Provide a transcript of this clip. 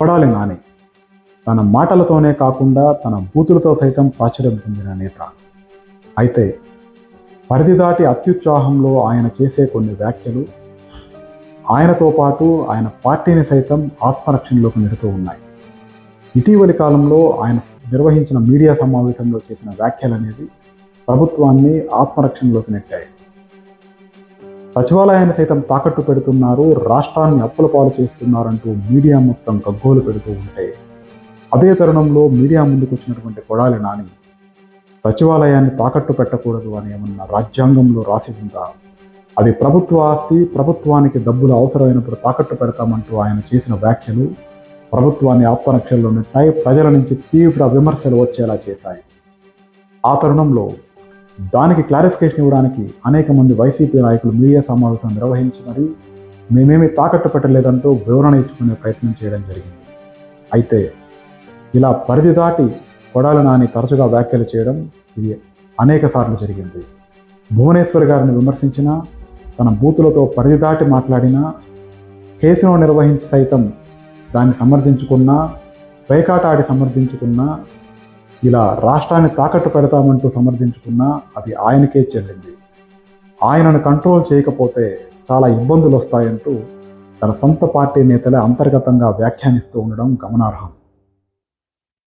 కొడాలి నాని. తన మాటలతోనే కాకుండా తన బూతులతో సైతం ప్రాచుర్యం పొందిన నేత. అయితే పరిధి దాటి అత్యుత్సాహంలో ఆయన చేసే కొన్ని వ్యాఖ్యలు ఆయనతో పాటు ఆయన పార్టీని సైతం ఆత్మరక్షణలోకి నెడుతూ ఉన్నాయి. ఇటీవలి కాలంలో ఆయన నిర్వహించిన మీడియా సమావేశంలో చేసిన వ్యాఖ్యలు అనేవి ప్రభుత్వాన్ని ఆత్మరక్షణలోకి నెట్టాయి. సచివాలయాన్ని సైతం తాకట్టు పెడుతున్నారు రాష్ట్రాన్ని అప్పుల పాలు చేస్తున్నారంటూ మీడియా మొత్తం గగ్గోలు పెడుతూ ఉంటే అదే తరుణంలో మీడియా ముందుకు వచ్చినటువంటి కొడాలి నాని సచివాలయాన్ని తాకట్టు పెట్టకూడదు అని ఏమన్నా రాజ్యాంగంలో రాసి ఉందా? అది ప్రభుత్వ ఆస్తి ప్రభుత్వానికి డబ్బులు అవసరమైనప్పుడు తాకట్టు పెడతామంటూ ఆయన చేసిన వ్యాఖ్యలు ప్రభుత్వాన్ని ఆత్మరక్షల్లో నెట్టాయి ప్రజల నుంచి తీవ్ర విమర్శలు వచ్చేలా చేశాయి. ఆ తరుణంలో దానికి క్లారిఫికేషన్ ఇవ్వడానికి అనేక మంది వైసీపీ నాయకులు మీడియా సమావేశం నిర్వహించి మరి మేమేమి తాకట్టు పెట్టలేదంటూ వివరణ ఇచ్చుకునే ప్రయత్నం చేయడం జరిగింది. అయితే ఇలా పరిధి దాటి కొడాలి నాని తరచుగా వ్యాఖ్యలు చేయడం ఇది అనేక సార్లు జరిగింది. భువనేశ్వర్ గారిని విమర్శించిన తన బూతులతో పరిధి దాటి మాట్లాడినా కేసును నిర్వహించి సైతం దాన్ని సమర్థించుకున్నా పేకాటాడి సమర్థించుకున్నా ఇలా రాష్ట్రాన్ని తాకట్టు పెడతామంటూ సమర్థించుకున్నా అది ఆయనకే చెల్లింది. ఆయనను కంట్రోల్ చేయకపోతే చాలా ఇబ్బందులు వస్తాయంటూ తన సొంత పార్టీ నేతలే అంతర్గతంగా వ్యాఖ్యానిస్తూ ఉండడం గమనార్హం.